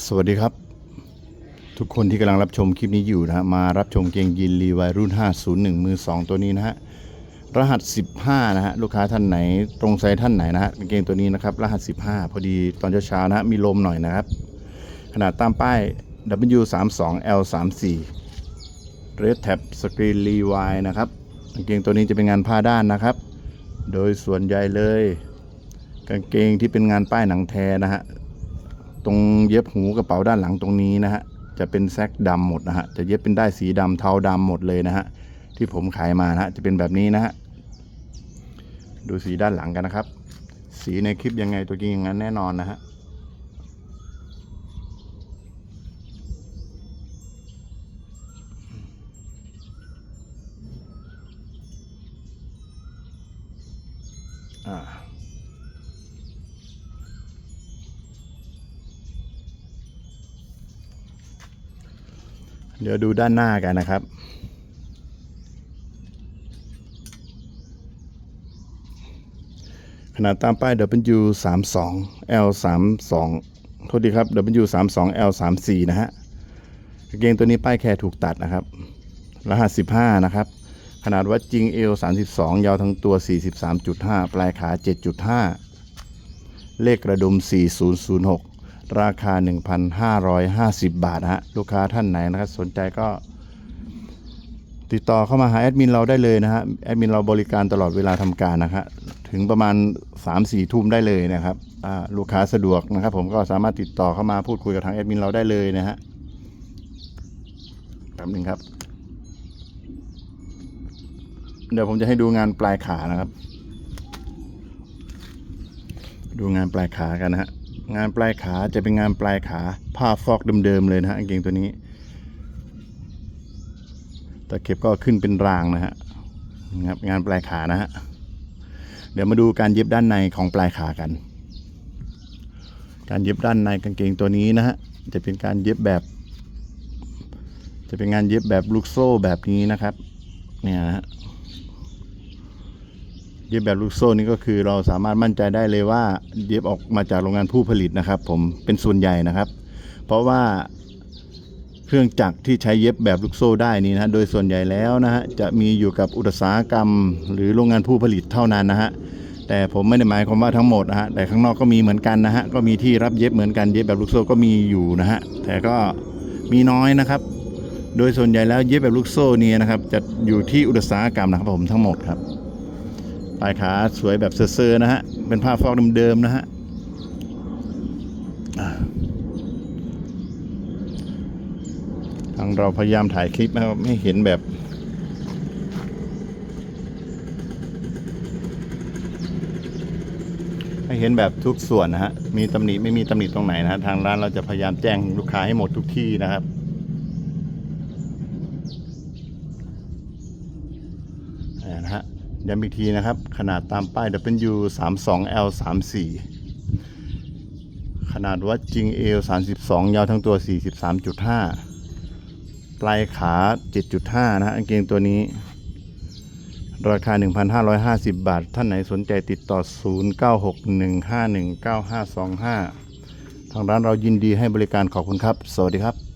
สวัสดีครับ ทุกคนที่กำลังรับชมคลิปนี้อยู่นะฮะมารับชมเกงยีนรีวายรุ่น 501 มือ 2 ตัวนี้นะฮะรหัส 15 นะฮะลูกค้าท่านไหนตรงไซส์ท่านไหนนะฮะกางเกงตัวนี้นะครับรหัส 15 พอดีตอนเช้าๆนะฮะมีลมหน่อยนะครับ ขนาดตามป้าย W32L34 Red Tab Screen Levi นะครับกางเกงตัวนี้จะเป็นงานผ้าด้านนะครับ โดยส่วนใหญ่เลย กางเกงที่เป็นงานป้ายหนังแท้นะฮะ ตรงเย็บหูกระเป๋าด้านหลังตรงนี้นะฮะจะเป็นแซกดำหมดนะฮะจะเย็บเป็นได้สีดำเทาดำหมดเลยนะฮะที่ผมขายมานะฮะจะเป็นแบบนี้นะฮะดูสีด้านหลังกันนะครับ สีในคลิปยังไงตัวจริงอย่างนั้นแน่นอนนะฮะอ่า เดี๋ยวดูด้านหน้ากันนะครับ ขนาดตามป้าย W 3 2 L 3 2โทษดีครับ W 3 2 L 3 4นะฮะกางเกงตัวนี้ป้ายแค่ถูกตัดนะครับ รหัส 15 นะครับ ขนาดวัดจริง L 32 ยาวทั้งตัว 43.5 ปลายขา 7.5 เลขกระดุม 4006 ราคา 1,550 บาทฮะลูกค้าท่านไหนนะครับสนใจก็ ติดต่อเข้ามาหาแอดมินเราได้เลยนะฮะแอดมินเราบริการตลอดเวลาทำการนะครับถึงประมาณ 3-4 ทุ่มได้เลยนะครับลูกค้าสะดวกนะครับ ผมก็สามารถติดต่อเข้ามาพูดคุยกับทางแอดมินเราได้เลยนะฮะแป๊บนึงครับ เดี๋ยวผมจะให้ดูงานปลายขานะครับ ดูงานปลายขากันนะฮะ งานปลายขาจะเป็นงานปลายขาผ้าฟอกเดิมๆเลยนะฮะกางเกงตัวนี้ตะเข็บก็ขึ้นเป็นรางนะฮะนะครับงานปลายขานะฮะเดี๋ยวมาดูการเย็บด้านในของปลายขากัน การเย็บด้านในกางเกงตัวนี้นะฮะจะเป็นการเย็บแบบ จะเป็นงานเย็บแบบลูกโซ่แบบนี้นะครับ เนี่ยนะฮะ เย็บแบบลูกโซ่นี่ก็คือเราสามารถมั่นใจได้เลยว่าเย็บออกมาจากโรงงานผู้ผลิตนะครับ ผมเป็นส่วนใหญ่นะครับ เพราะว่าเครื่องจักรที่ใช้เย็บแบบลูกโซ่ได้นี่นะโดยส่วนใหญ่แล้วนะฮะจะมีอยู่กับอุตสาหกรรม หรือโรงงานผู้ผลิตเท่านั้นนะฮะแต่ผมไม่ได้หมายความว่าทั้งหมดนะฮะแต่ข้างนอกก็มีเหมือนกันนะฮะก็มีที่รับเย็บเหมือนกันเย็บแบบลูกโซ่ก็มีอยู่นะฮะแต่ก็มีน้อยนะครับ โดยส่วนใหญ่แล้วเย็บแบบลูกโซ่นี่นะครับ จะอยู่ที่อุตสาหกรรมนะครับผมทั้งหมดครับ ปลายขาสวยแบบเซอร์ๆนะฮะ เป็นผ้าฟอกเดิมๆนะฮะทางเราพยายามถ่ายคลิปนะครับให้เห็นแบบ ให้เห็นแบบทุกส่วนนะฮะ มีตำหนิไม่มีตำหนิตรงไหนนะฮะ ทางร้านเราจะพยายามแจ้งลูกค้าให้หมดทุกที่นะครับนะฮะ ย้ำอีกทีนะครับ ขนาดตามป้าย W 3 2 L 3 4ขนาดวัดจริง L 32 ยาวทั้งตัว 43.5 ปลายขา 7.5 นะฮะกางเกงตัวนี้ ราคา 1,550 บาท ท่านไหนสนใจติดต่อ 0961519525 ทางร้านเรายินดีให้บริการขอบคุณครับ สวัสดีครับ